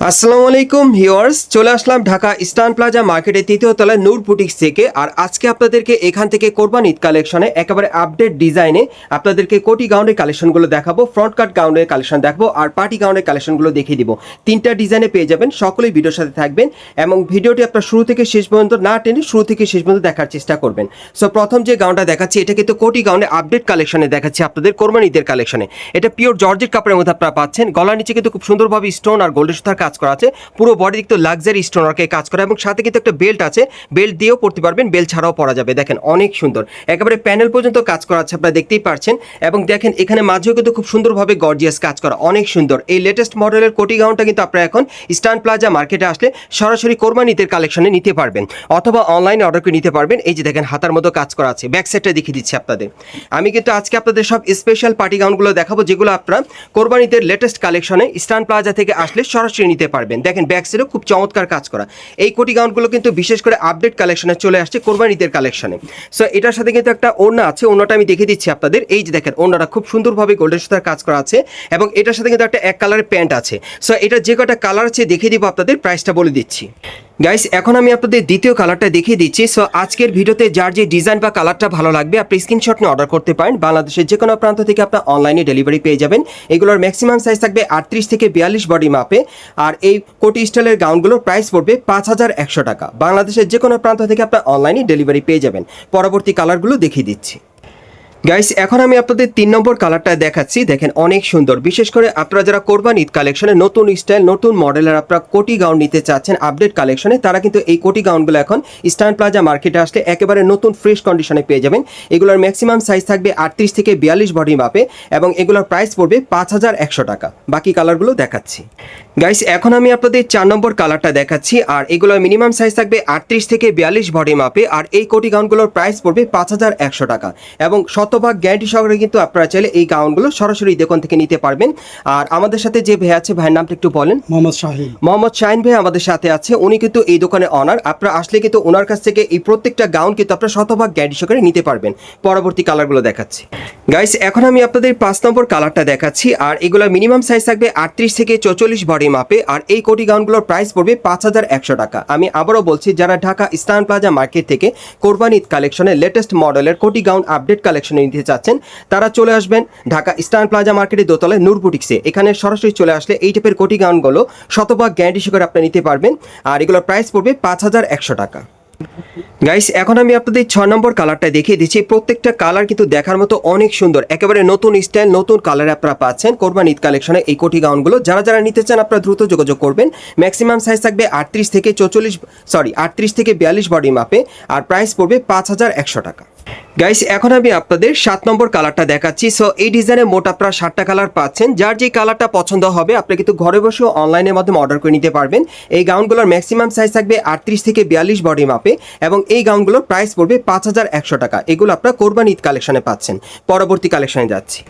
আসসালামু আলাইকুম ভিউয়ার্স, চলে আসলাম ঢাকা ইস্টার্ন প্লাজা মার্কেটের তৃতীয় তলায় নূর বুটিক্স থেকে। আর আজকে আপনাদেরকে এখান থেকে কোরবান ঈদ কালেকশনে একেবারে আপডেট ডিজাইনে আপনাদেরকে কোটি গাউনের কালেকশনগুলো দেখাবো ফ্রন্ট কাট গাউনের কালেকশন দেখাবো, আর পার্টি গাউনের কালেকশনগুলো দেখিয়ে দিব। তিনটা ডিজাইনে পেয়ে যাবেন, সকলেই ভিডিওর সাথে থাকবেন এবং ভিডিওটি আপনার শুরু থেকে শেষ পর্যন্ত না টেনে শুরু থেকে শেষ পর্যন্ত দেখার চেষ্টা করবেন। সো প্রথম যে গাউনটা দেখাচ্ছি, এটা কিন্তু কোটি গাউনে আপডেট কালেকশনে দেখাচ্ছি আপনাদের কোরবান ঈদের কালেকশনে। এটা পিওর জর্জেট কাপড়ের মধ্যে আপনারা পাচ্ছেন, গলার নিচে কিন্তু খুব সুন্দরভাবে স্টোন আর গোল্ডের সুতার কাজ করা আছে। পুরো বডি কিন্তু লাক্সারি স্টোন ওয়ার্কে কাজ করা এবং সাথে কিন্তু একটা বেল্ট আছে। বেল্ট দিয়েও পড়তে পারবেন বেল্ট ছাড়াও পরা যাবে। দেখেন, অনেক সুন্দর। একেবারে প্যানেল পর্যন্ত কাজ করা আছে, আপনারা দেখতেই পারছেন। এবং দেখেন, এখানে মাঝেও কিন্তু খুব সুন্দরভাবে গর্জিয়াস কাজ করা। অনেক সুন্দর। এই লেটেস্ট মডেলের কোটি গাউনটা কিন্তু আপনারা এখন ইস্টার্ন প্লাজা মার্কেটে আসলে সরাসরি কোরবান ঈদের কালেকশনে নিতে পারবেন। অথবা অনলাইনে অর্ডার করে নিতে পারবেন। এই যে দেখেন, হাতার মতো কাজ করা আছে। ব্যাক সাইডটা দেখিয়ে দিচ্ছি আপনাদের। আমি কিন্তু আজকে আপনাদের সব স্পেশাল পার্টি গাউনগুলো দেখাবো, যেগুলো আপনারা কোরবান ঈদের লেটেস্ট কালেকশনে স্টান প্লাজা থেকে আসলে সরাসরি নিতে পারবেন। দেখেন ব্যাক খুব চমৎকার কাজ করা। এই কোটি গাউনগুলো কিন্তু বিশেষ করে আপডেট কালেকশনে চলে আসছে কোরবান ঈদের কালেকশনে সো এটার সাথে কিন্তু একটা ওড়না আছে, ওড়নাটা আমি দেখে দিচ্ছি আপনাদের। এই যে দেখেন, ওড়নাটা খুব সুন্দরভাবে গোল্ডেন সুতার কাজ করা আছে এবং এটার সাথে কিন্তু একটা এক কালারের প্যান্ট আছে। সো এটা যে কটা কালার আছে দেখে দিব আপনাদের প্রাইসটা বলে দিচ্ছি। গাইস এখন আমি আপনাদের দ্বিতীয় কালারটা দেখিয়ে দিচ্ছি। সো আজকের ভিডিওতে যার যে ডিজাইন বা কালারটা ভালো লাগবে, আপনি স্ক্রিনশট নিয়ে অর্ডার করতে পারেন। বাংলাদেশের যে কোনো প্রান্ত থেকে আপনার অনলাইনে ডেলিভারি পেয়ে যাবেন। এগুলোর ম্যাক্সিমাম সাইজ থাকবে আটত্রিশ থেকে বিয়াল্লিশ বডি মাপে আর এই কোটি স্টাইলের গাউনগুলোর প্রাইস পড়বে পাঁচ হাজার একশো টাকা। বাংলাদেশের যে কোনো প্রান্ত থেকে আপনার অনলাইনে ডেলিভারি পেয়ে যাবেন। পরবর্তী কালারগুলো দেখিয়ে দিচ্ছি। গাইস এখন আমি আপনাদের তিন নম্বর কালারটা দেখাচ্ছি। দেখেন, অনেক সুন্দর। বিশেষ করে আপনারা যারা কোরবান ঈদ কালেকশনে নতুন স্টাইল নতুন মডেলের আপনারা কোটি গাউন নিতে চাচ্ছেন আপডেট কালেকশনে তারা কিন্তু এই কোটি গাউনগুলো এখন স্টান প্লাজা মার্কেটে আসলে একেবারে নতুন ফ্রেশ কন্ডিশনে পেয়ে যাবেন। এগুলোর ম্যাক্সিমাম সাইজ থাকবে আটত্রিশ থেকে বিয়াল্লিশ বডি মাপে এবং এগুলোর প্রাইস পড়বে পাঁচ হাজার একশো টাকা। বাকি কালারগুলো দেখাচ্ছি। গাইস এখন আমি আপনাদের চার নম্বর কালারটা দেখাচ্ছি আর এগুলোর মিনিমাম সাইজ থাকবে আটত্রিশ থেকে বিয়াল্লিশ বডি মাপে আর এই কোটি গাউনগুলোর প্রাইস পড়বে পাঁচ হাজার একশো টাকা এবং শতভাগ গ্যারান্টি সহকারে কিন্তু আপনারা চাইলে এই গাউনগুলো সরাসরি দোকান থেকে নিতে পারবেন। আর আমাদের সাথে যে ভাই আছে ভাইয়ের নামটা একটু বলেন। মোহাম্মদ শাহিন। মোহাম্মদ শাহিন ভাই আমাদের সাথে আছে। উনি কিন্তু এই দোকানে অনার আপনারা আসলে কিন্তু ওনার কাছ থেকে এই প্রত্যেকটা গাউন কিন্তু আপনারা শতভাগ গ্যারান্টি সহকারে নিতে পারবেন। পরবর্তী কালারগুলো দেখাচ্ছি। গাইস এখন আমি আপনাদের পাঁচ নম্বর কালারটা দেখাচ্ছি। আর এগুলোর মিনিমাম সাইজ থাকবে আটত্রিশ থেকে চৌচল্লিশ বডি মাপে আর এই কোটি গাউনগুলোর প্রাইস পড়বে পাঁচ হাজার একশো টাকা। আমি আবারও বলছি যারা ঢাকা ইস্টার্ন প্লাজা মার্কেট থেকে কোরবান ঈদ কালেকশনের লেটেস্ট মডেলের কোটি গাউন আপডেট কালেকশনে নিতে চাচ্ছেন, তারা চলে আসবেন ঢাকা ইস্টার্ন প্লাজা মার্কেটের দোতলায় নূর বুটিক্সে। এখানে সরাসরি চলে আসলে এই টাইপের কোটি গাউনগুলো শতভাগ গ্যারান্টি সহকারে আপনি নিতে পারবেন, আর এগুলোর প্রাইস পড়বে পাঁচ হাজার একশো টাকা। গাইস এখন আমি আপনাদের ছ নম্বর কালারটা দেখিয়ে দিচ্ছি। প্রত্যেকটা কালার কিন্তু দেখার মতো অনেক সুন্দর। একেবারে নতুন স্টাইল নতুন কালারে আপনারা পাচ্ছেন কোরবান ঈদ কালেকশনে এই কোটি গাউনগুলো যারা যারা নিতে চান আপনারা দ্রুত যোগাযোগ করবেন। ম্যাক্সিমাম সাইজ থাকবে আটত্রিশ থেকে চৌচল্লিশ সরি আটত্রিশ থেকে বিয়াল্লিশ বডি মাপে আর প্রাইস পড়বে পাঁচ হাজার একশো টাকা। গাইস এখন আমি আপনাদের সাত নম্বর কালারটা দেখাচ্ছি। সো এই ডিজাইনে মোট আপনারা সাতটা কালার পাচ্ছেন। যার যে কালারটা পছন্দ হবে, আপনি কিন্তু ঘরে বসেও অনলাইনের মাধ্যমে অর্ডার করে নিতে পারবেন। এই গাউনগুলোর ম্যাক্সিমাম সাইজ থাকবে আটত্রিশ থেকে বিয়াল্লিশ বডি মাপে এবং এই গাউনগুলোর প্রাইস পড়বে পাঁচ হাজার একশো টাকা। এগুলো আপনারা কোরবান ঈদ কালেকশনে পাচ্ছেন। পরবর্তী কালেকশনে যাচ্ছি।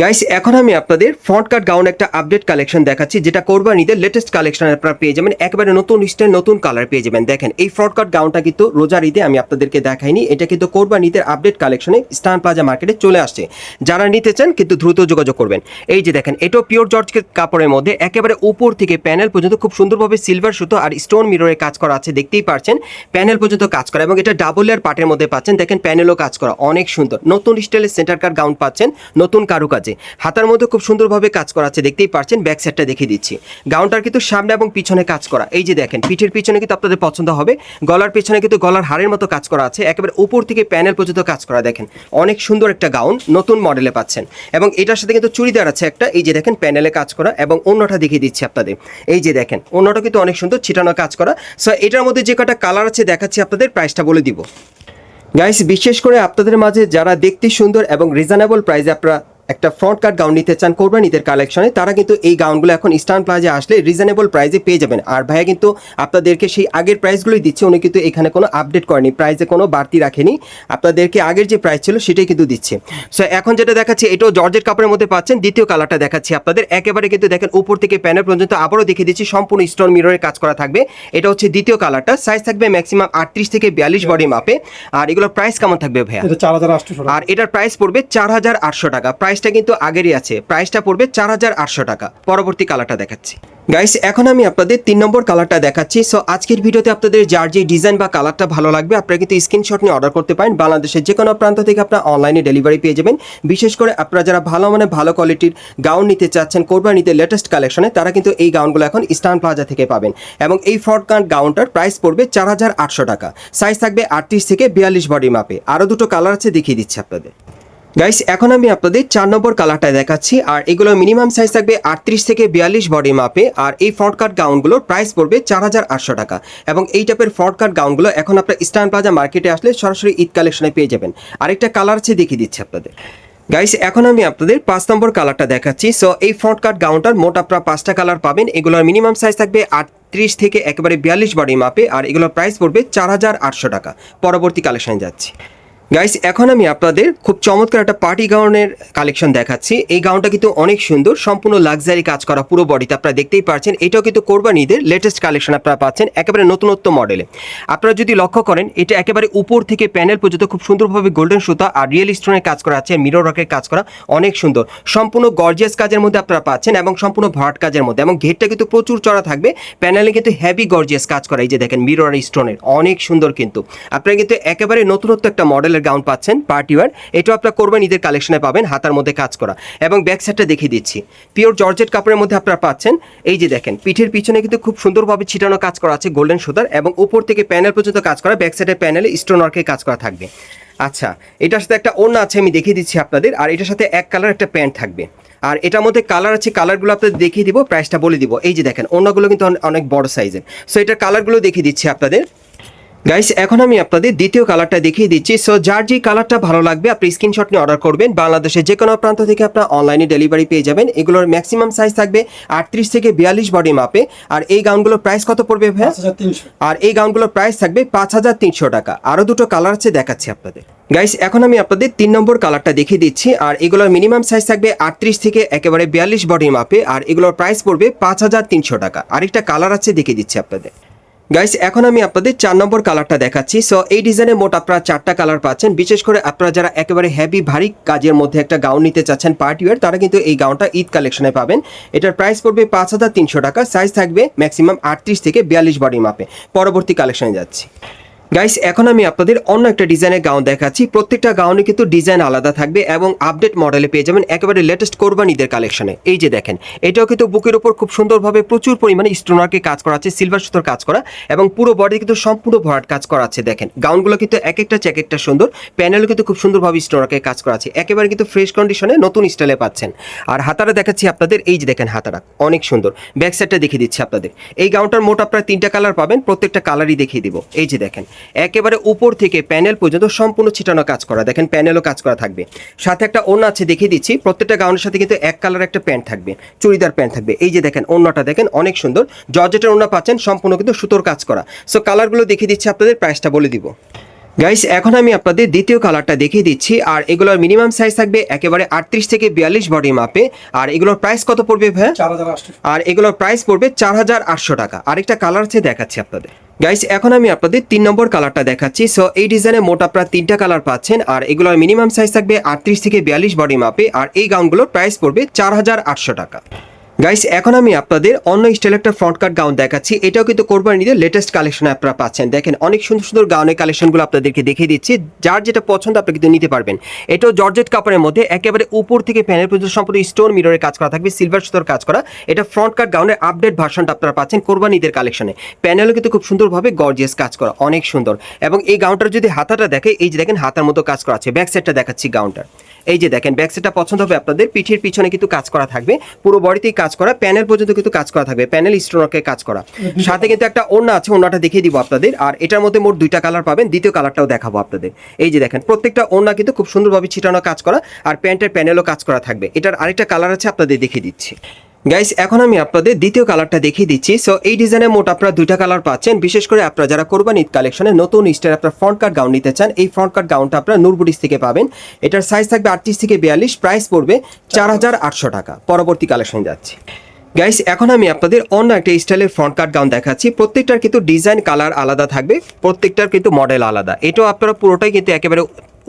গাইস এখন আমি আপনাদের ফ্রন্ট কাট গাউন একটা আপডেট কালেকশন দেখাচ্ছি, যেটা কোরবান ঈদের লেটেস্ট কালেকশন আপনারা পেয়ে যাবেন। একেবারে নতুন স্টাইল নতুন কালার পেয়ে যাবেন। দেখেন, এই ফ্রন্ট কাট গাউনটা কিন্তু রোজার ঈদে আমি আপনাদেরকে দেখাইনি। এটা কিন্তু কোরবান ঈদের আপডেট কালেকশনে স্টান প্লাজা মার্কেটে চলে আসছে। যারা নিতে চান, কিন্তু দ্রুত যোগাযোগ করবেন। এই যে দেখেন, এটাও পিওর জর্জ কাপড়ের মধ্যে, একেবারে উপর থেকে প্যানেল পর্যন্ত খুব সুন্দরভাবে সিলভার সুতো আর স্টোন মিররে কাজ করা আছে, দেখতেই পারছেন। প্যানেল পর্যন্ত কাজ করা এবং এটা ডাবল লেয়ার পার্টের মধ্যে পাচ্ছেন। দেখেন প্যানেলও কাজ করা, অনেক সুন্দর। নতুন স্টাইলের সেন্টার কাট গাউন পাচ্ছেন, নতুন কারুকাজে। হাতার মধ্যে খুব সুন্দরভাবে কাজ করা আছে, দেখতেই পারছেন ব্যাক সাইডটা দেখিয়ে দিচ্ছি। গাউনটার কিন্তু সামনে এবং পিছনে কাজ করা। এই যে দেখেন, পিঠের পিছনে কিন্তু আপনাদের পছন্দ হবে। গলার পিছনে কিন্তু গলার হাড়ের মতো কাজ করা আছে। একেবারে উপর থেকে প্যানেল পর্যন্ত কাজ করা, দেখেন। অনেক সুন্দর একটা গাউন নতুন মডেলে পাচ্ছেন। এবং এটার সাথে কিন্তু চুড়িদার আছে একটা, এই যে দেখেন প্যানেলে কাজ করা এবং অন্যটা দেখিয়ে দিচ্ছি আপনাদের। এই যে দেখেন, অন্যটা কিন্তু অনেক সুন্দর, ছিটানো কাজ করা। সো এটার মধ্যে যে কটা কালার আছে, দেখাচ্ছি আপনাদের প্রাইসটা বলে দিব। গাইস বিশেষ করে আপনাদের মাঝে যারা দেখতে সুন্দর এবং রিজনেবল প্রাইসে আপনারা একটা ফ্রন্ট কাট গাউন নিতে চান কোরবান ঈদের কালেকশনে তারা কিন্তু এই গাউনগুলো এখন ইস্টার্ন প্লাজে আসলে রিজনেবল প্রাইসে পেয়ে যাবেন। আর ভাইয়া কিন্তু আপনাদেরকে সেই আগের প্রাইসগুলোই দিচ্ছে উনি কিন্তু এখানে কোনো আপডেট করেনি প্রাইসে কোনো বাড়তি রাখেনি। আপনাদেরকে আগের যে প্রাইস ছিল সেটাই কিন্তু দিচ্ছে। সো এখন যেটা দেখাচ্ছি এটাও জর্জের কাপড়ের মধ্যে পাচ্ছেন দ্বিতীয় কালারটা দেখাচ্ছি আপনাদের। একেবারে কিন্তু দেখেন উপর থেকে প্যানেল পর্যন্ত আবারও দেখিয়ে দিচ্ছি সম্পূর্ণ স্টোন মিররের কাজ করা থাকবে। এটা হচ্ছে দ্বিতীয় কালারটা সাইজ থাকবে ম্যাক্সিমাম আটত্রিশ থেকে বিয়াল্লিশ বডি মাপে। আর এগুলোর প্রাইস কেমন থাকবে ভাইয়া? চার হাজার আটশো আর এটার প্রাইস পড়বে চার হাজার আটশো টাকা। প্রাইসটা প্রাইসটা কিন্তু আগেরই আছে। প্রাইসটা পড়বে চার হাজার আটশো টাকা। পরবর্তী কালারটা দেখাচ্ছি। গাইস এখন আমি আপনাদের তিন নম্বর কালারটা দেখাচ্ছি। সো আজকের ভিডিওতে আপনাদের যার যে ডিজাইন বা কালারটা ভালো লাগবে, আপনারা কিন্তু স্ক্রিনশট নিয়ে অর্ডার করতে পারেন। বাংলাদেশের যে কোনো প্রান্ত থেকে আপনারা অনলাইনে ডেলিভারি পেয়ে যাবেন। বিশেষ করে আপনারা যারা ভালো মানে ভালো কোয়ালিটির গাউন নিতে চাচ্ছেন নিতে লেটেস্ট কালেকশনে তারা কিন্তু এই গাউনগুলো এখন স্টান প্লাজা থেকে পাবেন। এবং এই ফ্রড কান্ট গাউনটার প্রাইস পড়বে চার হাজার আটশো টাকা। সাইজ থাকবে আটত্রিশ থেকে বিয়াল্লিশ বডি মাপে। আরও দুটো কালার আছে, দেখিয়ে দিচ্ছি আপনাদের। গাইস এখন আমি আপনাদের চার নম্বর কালারটা দেখাচ্ছি, আর এগুলো মিনিমাম সাইজ থাকবে আটত্রিশ থেকে বিয়াল্লিশ বডি মাপে আর এই ফ্রন্ট কাট গাউনগুলোর প্রাইস পড়বে চার হাজার আটশো টাকা। এবং এই টাইপের ফ্রন্ট কাট গাউনগুলো এখন আপনার ইস্টার্ন প্লাজা মার্কেটে আসলে সরাসরি ঈদ কালেকশনে পেয়ে যাবেন। আরেকটা কালার আছে দেখিয়ে দিচ্ছি আপনাদের। গাইস এখন আমি আপনাদের পাঁচ নম্বর কালারটা দেখাচ্ছি। সো এই ফ্রন্ট কাট গাউনটার মোট আপনারা পাঁচটা কালার পাবেন। এগুলোর মিনিমাম সাইজ থাকবে আটত্রিশ থেকে একেবারে বিয়াল্লিশ বডি মাপে আর এগুলোর প্রাইস পড়বে চার হাজার আটশো টাকা। পরবর্তী কালেকশনে যাচ্ছি। গাইস এখন আমি আপনাদের খুব চমৎকার একটা পার্টি গাউনের কালেকশন দেখাচ্ছি। এই গাউনটা কিন্তু অনেক সুন্দর, সম্পূর্ণ লাক্সারি কাজ করা পুরো বডিতে আপনারা দেখতেই পাচ্ছেন এটাও কিন্তু কোরবানিদের লেটেস্ট কালেকশন আপনারা পাচ্ছেন, একেবারে নতুনত্ব মডেলে আপনারা যদি লক্ষ্য করেন, এটা একেবারে উপর থেকে প্যানেল পর্যন্ত খুব সুন্দরভাবে গোল্ডেন সুতা আর রিয়েল স্টোনের কাজ করা আছে মিরর রকের কাজ করা, অনেক সুন্দর। সম্পূর্ণ গর্জিয়াস কাজের মধ্যে আপনারা পাচ্ছেন এবং সম্পূর্ণ ভরাট কাজের মধ্যে এবং ঘেরটা কিন্তু প্রচুর চড়া থাকবে। প্যানেলে কিন্তু হেভি গর্জিয়াস কাজ করা, এই যে দেখেন মিরর স্টোনের অনেক সুন্দর কিন্তু। আপনারা কিন্তু একেবারে নতুনত্ব একটা মডেলের গাউন পাচ্ছেন পার্টি ওয়ার এটাও আপনারা করবেন, ঈদের কালেকশনে পাবেন, হাতার মধ্যে কাজ করা। এবং ব্যাক সাইডটা দেখিয়ে দিচ্ছি। পিওর জর্জেট কাপড়ের মধ্যে আপনারা পাচ্ছেন, এই যে দেখেন, পিঠের পিছনে কিন্তু খুব সুন্দরভাবে ছিটানো কাজ করা আছে গোল্ডেন সুতার, এবং উপর থেকে প্যানেল পর্যন্ত কাজ করা ব্যাক সাইডের প্যানেলে স্টোন ওয়ার্কের কাজ করা থাকবে। আচ্ছা এটার সাথে একটা ওড়না আছে, আমি দেখিয়ে দিচ্ছি আপনাদের, আর এটার সাথে এক কালার একটা প্যান্ট থাকবে। আর এটার মধ্যে কালার আছে কালারগুলো আপনাদের দেখিয়ে দিব প্রাইসটা বলে দিব। এই যে দেখেন, ওড়নাগুলো কিন্তু অনেক বড় সাইজের সো এটার কালারগুলো দেখিয়ে দিচ্ছি আপনাদের। গাইস এখন আমি আপনাদের দ্বিতীয় কালারটা দেখিয়ে দিচ্ছি। সো যার যে কালারটা ভালো লাগবে আপনি স্ক্রিনশট নিয়ে অর্ডার করবেন। বাংলাদেশের যে কোনো প্রান্ত থেকে আপনার অনলাইনে ডেলিভারি পেয়ে যাবেন। এগুলোর ম্যাক্সিমাম সাইজ থাকবে আটত্রিশ থেকে বিয়াল্লিশ বডি মাপে আর এই গাউনগুলোর প্রাইস কত পড়বে ভাই আর এই গাউনগুলোর প্রাইস থাকবে পাঁচ হাজার তিনশো টাকা। আরও দুটো কালার আছে দেখাচ্ছি আপনাদের। গাইস এখন আমি আপনাদের তিন নম্বর কালারটা দেখিয়ে দিচ্ছি। আর এগুলোর মিনিমাম সাইজ থাকবে আটত্রিশ থেকে একেবারে বিয়াল্লিশ বডি মাপে আর এগুলোর প্রাইস পড়বে পাঁচ হাজার তিনশো টাকা। আরেকটা কালার আছে দেখিয়ে দিচ্ছি আপনাদের। গাইস এখন আমি আপনাদের চার নম্বর কালারটা দেখাচ্ছি। সো এই ডিজাইনে মোট আপনারা চারটা কালার পাচ্ছেন। বিশেষ করে আপনারা যারা একেবারে হ্যাভি ভারী কাজের মধ্যে একটা গাউন নিতে চাচ্ছেন পার্টি ওয়ার তারা কিন্তু এই গাউনটা ঈদ কালেকশনে পাবেন। এটার প্রাইস পড়বে পাঁচ হাজার তিনশো টাকা। সাইজ থাকবে ম্যাক্সিমাম আটত্রিশ থেকে বিয়াল্লিশ বডি মাপে পরবর্তী কালেকশনে যাচ্ছি। গাইস এখন আমি আপনাদের অন্য একটা ডিজাইনের গাউন দেখাচ্ছি। প্রত্যেকটা গাউনে কিন্তু ডিজাইন আলাদা থাকবে এবং আপডেট মডেলে পেয়ে যাবেন একেবারে লেটেস্ট কোরবানিদের কালেকশনে এই যে দেখেন, এটাও কিন্তু বুকের ওপর খুব সুন্দরভাবে প্রচুর পরিমাণে স্টোনারকে কাজ করা আছে সিলভার সুতোর কাজ করা এবং পুরো বডি কিন্তু সম্পূর্ণ ভরাট কাজ করা আছে দেখেন গাউনগুলো কিন্তু এক একটা এক একটা সুন্দর প্যানেলও কিন্তু খুব সুন্দরভাবে স্টোনারকে কাজ করা আছে একেবারে কিন্তু ফ্রেশ কন্ডিশনে নতুন স্টাইলে পাচ্ছেন। আর হাতারা দেখাচ্ছি আপনাদের, এই যে দেখেন হাতারা অনেক সুন্দর। ব্যাক সাইডটা দেখিয়ে দিচ্ছি আপনাদের। এই গাউনটার মোট আপনারা তিনটা কালার পাবেন, প্রত্যেকটা কালারই দেখিয়ে দিব। এই যে দেখেন একেবারে উপর থেকে প্যানেল পর্যন্ত সম্পূর্ণ ছিটানো কাজ করা। দেখেন প্যানেলও কাজ করা থাকবে। সাথে একটা অন্য আছে, দেখিয়ে দিচ্ছি। প্রত্যেকটা গাউনের সাথে কিন্তু এক কালার একটা প্যান্ট থাকবে। চুড়িদার প্যান্ট থাকবে। এই যে দেখেন অন্যটা দেখেন, অনেক সুন্দর। জর্জেটের অন্য পাচ্ছেন, সম্পূর্ণ কিন্তু সুতোর কাজ করা। সো কালারগুলো দেখিয়ে দিচ্ছি আপনাদের প্রাইসটা বলে দিব। গাইস এখন আমি আপনাদের দ্বিতীয় কালারটা দেখিয়ে দিচ্ছি আর এগুলোর মিনিমাম সাইজ থাকবে একেবারে আটত্রিশ থেকে বিয়াল্লিশ বডি মাপে আর এগুলোর প্রাইস কত পড়বে ভাই আর এগুলোর প্রাইস পড়বে চার হাজার আটশো টাকা। আরেকটা কালার আছে দেখাচ্ছি আপনাদের। গাইস এখন আমি আপনাদের তিন নম্বর কালারটা দেখাচ্ছি। সো এই ডিজাইনে মোট আপনারা তিনটা কালার পাচ্ছেন আর এগুলোর মিনিমাম সাইজ থাকবে আটত্রিশ থেকে বিয়াল্লিশ বডি মাপে আর এই গাউনগুলোর প্রাইস পড়বে চার হাজার আটশো টাকা। গাইস এখন আমি আপনাদের অন্য স্টাইল একটা ফ্রন্ট কাট গাউন দেখাচ্ছি। এটাও কিন্তু কোরবানিদের লেটেস্ট কালেকশন আপনারা পাচ্ছেন। দেখেন, অনেক সুন্দর সুন্দর গাউনের কালেকশনগুলো আপনাদেরকে দেখিয়ে দিচ্ছি। যার যেটা পছন্দ আপনি কিন্তু নিতে পারবেন। এটাও জর্জেট কাপড়ের মধ্যে একেবারে উপর থেকে প্যানেল পর্যন্ত সম্পূর্ণ স্টোন মিররের কাজ করা থাকবে সিলভার সুতোর কাজ করা। এটা ফ্রন্ট কাট গাউনের আপডেট ভার্সনটা আপনারা পাচ্ছেন কোরবানিদের কালেকশনে প্যানেলও কিন্তু খুব সুন্দরভাবে গর্জিয়াস কাজ করা, অনেক সুন্দর। এবং এই গাউনটার যদি হাতাটা দেখে, এই যে দেখেন, হাতার মতো কাজ করা আছে। ব্যাক সাইডটা দেখাচ্ছি গাউনটার এই যে দেখেন ব্যাক সাইডটা পছন্দ হবে আপনাদের, পিঠের পিছনে কিন্তু কাজ করা থাকবে। পুরো বডিতেই কাজ করা প্যানেল পর্যন্ত কিন্তু কাজ করা থাকবে প্যানেল স্টোনকে কাজ করা। সাথে কিন্তু একটা ওড়না আছে, ওড়নাটা দেখিয়ে দিব আপনাদের। আর এটার মধ্যে মোট দুইটা কালার পাবেন, দ্বিতীয় কালারটাও দেখাবো আপনাদের। এই যে দেখেন, প্রত্যেকটা ওড়না কিন্তু খুব সুন্দরভাবে ছিটানো কাজ করা, আর প্যান্টের প্যানেলও কাজ করা থাকবে। এটার আরেকটা কালার আছে, আপনাদের দেখিয়ে দিচ্ছি। গাইস এখন আমি আপনাদের দ্বিতীয় কালারটা দেখিয়ে দিচ্ছি। সো এই ডিজাইনে মোট আপনারা দুইটা কালার পাচ্ছেন। বিশেষ করে আপনারা যারা কোরবান ঈদ কালেকশনে নতুন স্টাইল আপনারা ফ্রন্ট কাট গাউন নিতে চান, এই ফ্রন্ট কাট গাউনটা আপনারা নুরবুডিস থেকে পাবেন। এটার সাইজ থাকবে আটত্রিশ থেকে বিয়াল্লিশ প্রাইস পড়বে চার হাজার আটশো টাকা। পরবর্তী কালেকশন যাচ্ছি। গাইস এখন আমি আপনাদের অন্য একটা স্টাইলের ফ্রন্ট কাট গাউন দেখাচ্ছি। প্রত্যেকটার কিন্তু ডিজাইন কালার আলাদা থাকবে, প্রত্যেকটার কিন্তু মডেল আলাদা। এটাও আপনারা পুরোটাই কিন্তু একেবারে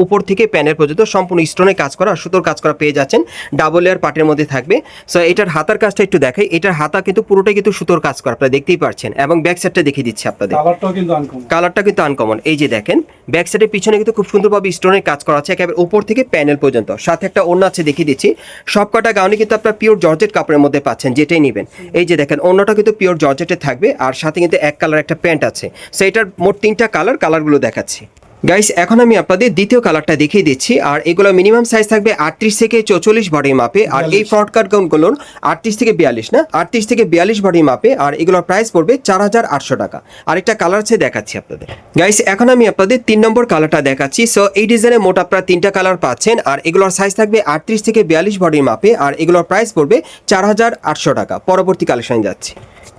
উপর থেকে প্যানের পর্যন্ত সম্পূর্ণ স্টোনে কাজ করা সুতোর কাজ করা পেয়ে যাচ্ছেন। ডাবল লেয়ার পাটের মধ্যে থাকবে। সো এটার হাতার কাজটা একটু দেখাই। এটার হাতা কিন্তু পুরোটাই কিন্তু সুতোর কাজ করা আপনারা দেখতেই পাচ্ছেন। এবং ব্যাক সাইডটা দেখিয়ে দিচ্ছি আপনাদের। কালারটাও কিন্তু আনকমন কালারটা কিন্তু আনকমন এই যে দেখেন ব্যাক সাইডের পিছনে কিন্তু খুব সুন্দরভাবে স্টোনের কাজ করা আছে একেবারে উপর থেকে প্যানেল পর্যন্ত। সাথে একটা অন্য আছে দেখিয়ে দিচ্ছি। সব কটা গাউনে কিন্তু আপনার পিওর জর্জেট কাপড়ের মধ্যে পাচ্ছেন যেটাই নেবেন। এই যে দেখেন অন্যটা কিন্তু পিওর জর্জেটে থাকবে। আর সাথে কিন্তু এক কালার একটা প্যান্ট আছে। সো এটার মোট তিনটা কালার কালারগুলো দেখাচ্ছি। গাইস এখন আমি আপনাদের দ্বিতীয় কালারটা দেখিয়ে দিচ্ছি। আর এগুলো মিনিমাম সাইজ থাকবে আটত্রিশ থেকে চৌচল্লিশ বডি মাপে আর এই ফ্রন্ট কাট গাউনগুলোর আটত্রিশ থেকে বিয়াল্লিশ না? আটত্রিশ থেকে বিয়াল্লিশ বডি মাপে আর এগুলোর প্রাইস পড়বে চার হাজার আটশো টাকা। আরেকটা কালার আছে দেখাচ্ছি আপনাদের। গাইস এখন আমি আপনাদের তিন নম্বর কালারটা দেখাচ্ছি। সো এই ডিজাইনে মোট আপনারা তিনটা কালার পাচ্ছেন। আর এগুলোর সাইজ থাকবে আটত্রিশ থেকে বিয়াল্লিশ বডি মাপে আর এগুলোর প্রাইস পড়বে চার হাজার আটশো টাকা। পরবর্তী কালেকশন যাচ্ছি।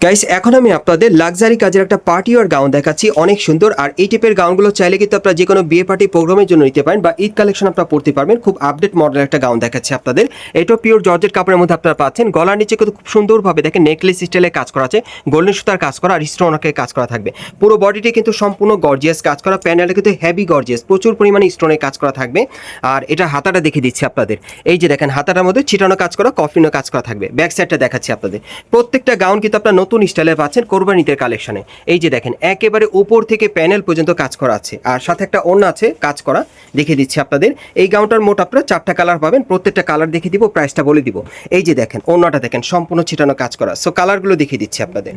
গাইস এখন আমি আপনাদের লাক্সারি কাজের একটা পার্টি আর গাউন দেখাচ্ছি, অনেক সুন্দর। আর এই টাইপের গাউনগুলো চাইলে কিন্তু আপনারা যে কোনো বিয়ে পার্টি প্রোগ্রামের জন্য নিতে পারেন বা ঈদ কালেকশন আপনারা পড়তে পারবেন। খুব আপডেট মডেল একটা গাউন দেখাচ্ছি আপনাদের। এটাও পিওর জর্জেট কাপড়ের মধ্যে আপনারা পাচ্ছেন। গলার নিচে কিন্তু খুব সুন্দরভাবে দেখেন নেকলেস স্টাইলে কাজ করা আছে গোল্ডেন সুতার কাজ করা, আর স্টোনকে কাজ করা থাকবে। পুরো বডিটি কিন্তু সম্পূর্ণ গর্জিয়াস কাজ করা প্যানেলে কিন্তু হেভি গর্জিয়াস প্রচুর পরিমাণে স্টোনের কাজ করা থাকবে। আর এটা হাতাটা দেখিয়ে দিচ্ছি আপনাদের। এই যে দেখেন, হাতাটার মধ্যে ছিটানো কাজ করা কফিনও কাজ করা থাকবে। ব্যাক সাইডটা দেখাচ্ছি আপনাদের। প্রত্যেকটা গাউন কিন্তু আপনার নতুন স্টাইলে পাচ্ছেন কোরবানিতের কালেকশনে এই যে দেখেন, একেবারে উপর থেকে প্যানেল পর্যন্ত কাজ করা আছে। আর সাথে একটা অন্য আছে, কাজ করা। দেখিয়ে দিচ্ছি আপনাদের। এই গাউনটার মোট আপনারা চারটা কালার পাবেন। প্রত্যেকটা কালার দেখিয়ে দিব প্রাইসটা বলে দিব। এই যে দেখেন, অন্যটা দেখেন, সম্পূর্ণ ছিটানো কাজ করা। সো কালারগুলো দেখিয়ে দিচ্ছি আপনাদের।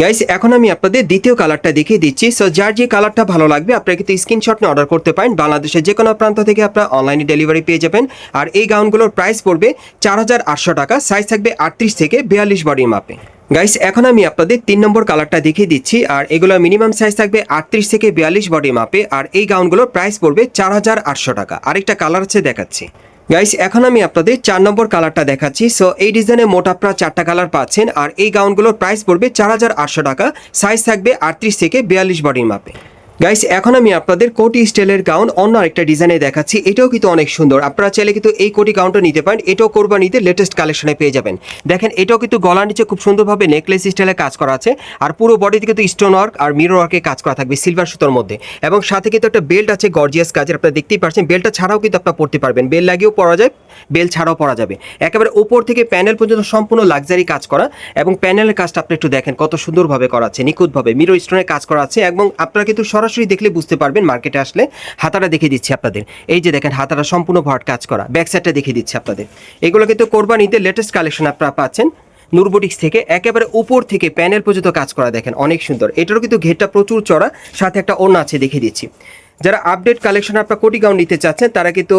গাইস এখন আমি আপনাদের দ্বিতীয় কালারটা দেখিয়ে দিচ্ছি। সো যার যে কালারটা ভালো লাগবে, আপনারা কিন্তু স্ক্রিনশট নিয়ে অর্ডার করতে পারেন। বাংলাদেশের যে কোনো প্রান্ত থেকে আপনারা অনলাইনে ডেলিভারি পেয়ে যাবেন। আর এই গাউনগুলোর প্রাইস পড়বে চার হাজার আটশো টাকা। সাইজ থাকবে আটত্রিশ থেকে বিয়াল্লিশ বডির মাপে গাইস এখন আমি আপনাদের তিন নম্বর কালারটা দেখিয়ে দিচ্ছি। আর এগুলো মিনিমাম সাইজ থাকবে আটত্রিশ থেকে বিয়াল্লিশ বডি মাপে আর এই গাউনগুলোর প্রাইস পড়বে চার হাজার আটশো টাকা। আরেকটা কালার আছে দেখাচ্ছি। গাইস এখন আমি আপনাদের চার নম্বর কালারটা দেখাচ্ছি। সো এই ডিজাইনে মোট আপনারা চারটা কালার পাচ্ছেন, আর এই গাউনগুলোর প্রাইস পড়বে চার হাজার আটশো টাকা। সাইজ থাকবে আটত্রিশ থেকে বিয়াল্লিশ বডির মাপে। গাইস এখন আমি আপনাদের কোটি স্টাইলের গাউন অন্য আরেকটা ডিজাইনে দেখাচ্ছি। এটাও কিন্তু অনেক সুন্দর। আপনারা চাইলে কিন্তু এই কোটি গাউনটা নিতে পারেন। এটাও কোরবানিতে লেটেস্ট কালেকশনে পেয়ে যাবেন। দেখেন, এটাও কিন্তু গলার নিচে খুব সুন্দরভাবে নেকলেস স্টাইলে কাজ করা আছে। আর পুরো বডিতে কিন্তু স্টোন ওয়ার্ক আর মিরর ওয়ার্কে কাজ করা থাকবে সিলভার সুতোর মধ্যে। এবং সাথে কিন্তু একটা বেল্ট আছে গর্জিয়াস কাজের আপনারা দেখতেই পাচ্ছেন। বেল্টটা ছাড়াও কিন্তু আপনারা পড়তে পারবেন। বেল লাগিয়েও পরা যায় বেল ছাড়াও পরা যাবে। একেবারে উপর থেকে প্যানেল পর্যন্ত সম্পূর্ণ লাক্সারি কাজ করা। এবং প্যানেলের কাজটা আপনি একটু দেখেন, কত সুন্দরভাবে করা আছে, নিখুঁতভাবে। মিরো স্টোনের কাজ করা আছে এবং আপনারা কিন্তু সরাসরি দেখলে বুঝতে পারবেন মার্কেটে আসলে হাতাটা দেখিয়ে দিচ্ছি আপনাদের। এই যে দেখেন, হাতাটা সম্পূর্ণ ভট কাজ করা। ব্যাক সাইডটা দেখিয়ে দিচ্ছি আপনাদের। এগুলো কিন্তু কোরবানিতে লেটেস্ট কালেকশন আপনারা পাচ্ছেন। নুরবোটিক্স থেকে একেবারে উপর থেকে প্যানেল পর্যন্ত কাজ করা দেখেন, অনেক সুন্দর। এটারও কিন্তু ঘেরটা প্রচুর চড়া, সাথে একটা ওড়না আছে দেখিয়ে দিচ্ছি। যারা আপডেট কালেকশন আপনারা কোটি নিতে চাচ্ছেন, তারা কিন্তু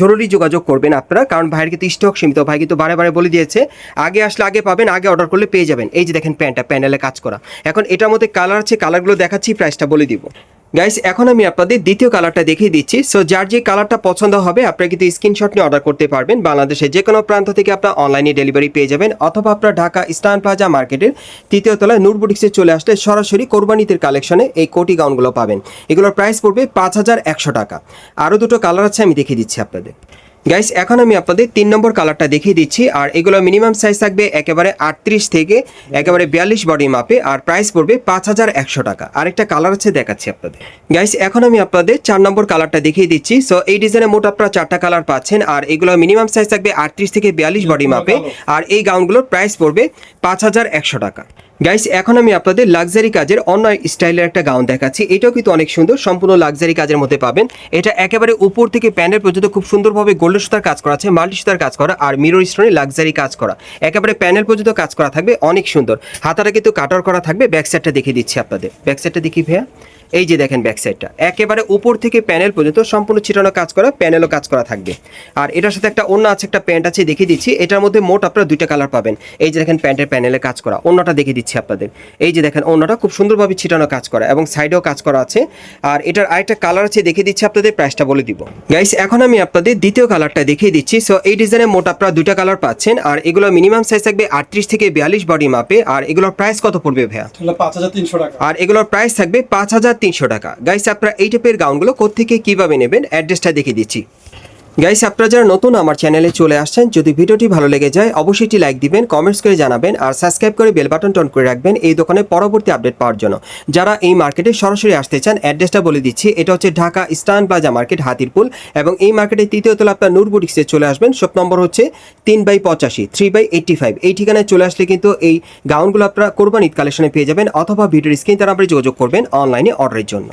জরুরি যোগাযোগ করবেন আপনারা, কারণ ভাইয়ের কিন্তু স্টক সীমিত। ভাই কিন্তু বারে বারে বলে দিয়েছে, আগে আসলে আগে পাবেন, আগে অর্ডার করলে পেয়ে যাবেন। এই যে দেখেন প্যান্টটা প্যানেলে কাজ করা। এখন এটার মধ্যে কালার আছে কালারগুলো দেখাচ্ছি প্রাইসটা বলে দিব। গাইস এখন আমি আপনাদের দ্বিতীয় কালারটা দেখিয়ে দিচ্ছি। সো যার যে কালারটা পছন্দ হবে আপনারা কিন্তু স্ক্রিনশট নিয়ে অর্ডার করতে পারবেন। বাংলাদেশের যে কোনো প্রান্ত থেকে আপনার অনলাইনে ডেলিভারি পেয়ে যাবেন, অথবা আপনার ঢাকা ইস্টার্ন প্লাজা মার্কেটের তৃতীয় তলায় নূর বুটিক্সে চলে আসলে সরাসরি কোরবানিতের কালেকশনে এই কোটি গাউনগুলো পাবেন। এগুলোর প্রাইস পড়বে পাঁচ হাজার একশো টাকা। আরও দুটো কালার আছে, আমি দেখিয়ে দিচ্ছি আপনাদের। গাইস এখন আমি আপনাদের তিন নম্বর কালারটা দেখিয়ে দিচ্ছি, আর এগুলো মিনিমাম সাইজ থাকবে একেবারে আটত্রিশ থেকে একেবারে বিয়াল্লিশ বডি মাপে আর প্রাইস পড়বে পাঁচ হাজার একশো টাকা। আরেকটা কালার আছে, দেখাচ্ছি আপনাদের। গাইস এখন আমি আপনাদের চার নম্বর কালারটা দেখিয়ে দিচ্ছি। সো এই ডিজাইনে মোট আপনারা চারটা কালার পাচ্ছেন, আর এগুলো মিনিমাম সাইজ থাকবে আটত্রিশ থেকে বিয়াল্লিশ বডি মাপে আর এই গাউনগুলোর প্রাইস পড়বে পাঁচ হাজার একশো টাকা। গাইস এখন আমি আপনাদের লাক্সারি কাজের অন্য স্টাইলের একটা গাউন দেখাচ্ছি। এটাও কিন্তু অনেক সুন্দর, সম্পূর্ণ লাক্সারি কাজের মধ্যে পাবেন। এটা একেবারে উপর থেকে প্যান্ডেল পর্যন্ত খুব সুন্দরভাবে গোল্ডেন সুতার কাজ করা আছে, মাল্টি সুতার কাজ করা আর মিরর স্টোনে লাক্সারি কাজ করা। একেবারে প্যানেল পর্যন্ত কাজ করা থাকবে, অনেক সুন্দর। হাতাটা কিন্তু কাটার করা থাকবে ব্যাক সাইডটা দেখিয়ে দিচ্ছি আপনাদের। ব্যাক সাইডটা দেখি ভাইয়া। এই যে দেখেন ব্যাক সাইডটা একেবারে উপর থেকে প্যানেল পর্যন্ত সম্পূর্ণ ছিটানো কাজ করা প্যানেলও কাজ করা থাকবে। আর এটার সাথে একটা অন্য আছে একটা প্যান্ট আছে দেখিয়ে দিচ্ছি। এটার মধ্যে মোট আপনারা দুইটা কালার পাবেন। এই যে দেখেন প্যান্টের প্যানেলে কাজ করা অন্যটা দেখিয়ে দিচ্ছি আপনাদের। এই যে দেখেন অন্যটা খুব সুন্দরভাবে ছিটানো কাজ করা এবং সাইডেও কাজ করা আছে। আর এটার আরেকটা কালার আছে দেখিয়ে দিচ্ছি আপনাদের প্রাইসটা বলে দিব। গাইস এখন আমি আপনাদের দ্বিতীয় কালারটা দেখিয়ে দিচ্ছি। সো এই ডিজাইনে মোট আপনারা দুইটা কালার পাচ্ছেন। আর এগুলো মিনিমাম সাইজ থাকবে আটত্রিশ থেকে বিয়াল্লিশ বডি মাপে আর এগুলোর প্রাইস কত পড়বে ভাইয়া? তাহলে পাঁচ হাজার তিনশো টাকা। আর এগুলোর প্রাইস থাকবে পাঁচ হাজার তিনশো টাকা। গাইস আপনারা এই টাইপের গাউনগুলো কোথেকে কীভাবে নেবেন? অ্যাড্রেসটা দেখিয়ে দিচ্ছি। গাইস আপনারা যারা নতুন আমার চ্যানেলে চলে আসছেন, যদি ভিডিওটি ভালো লেগে যায়, অবশ্যই একটি লাইক দিবেন কমেন্টস করে জানাবেন, আর সাবস্ক্রাইব করে বেল বাটন টন করে রাখবেন এই দোকানে পরবর্তী আপডেট পাওয়ার জন্য। যারা এই মার্কেটে সরাসরি আসতে চান অ্যাড্রেসটা বলে দিচ্ছি, এটা হচ্ছে Dhaka eastern plaza market Hatirpool, এবং এই মার্কেটের তৃতীয় তলা আপনার নূর বুটিক্সে চলে আসবেন শপ নম্বর হচ্ছে তিন বাই পঁচাশি থ্রি বাই এইটটি ফাইভ এই ঠিকানায় চলে আসলে কিন্তু এই গাউনগুলো আপনারা কোরবান কালেকশনে পেয়ে যাবেন, অথবা ভিডিওর স্ক্রিন তারা আপনি যোগাযোগ করবেন অনলাইনে অর্ডারের জন্য।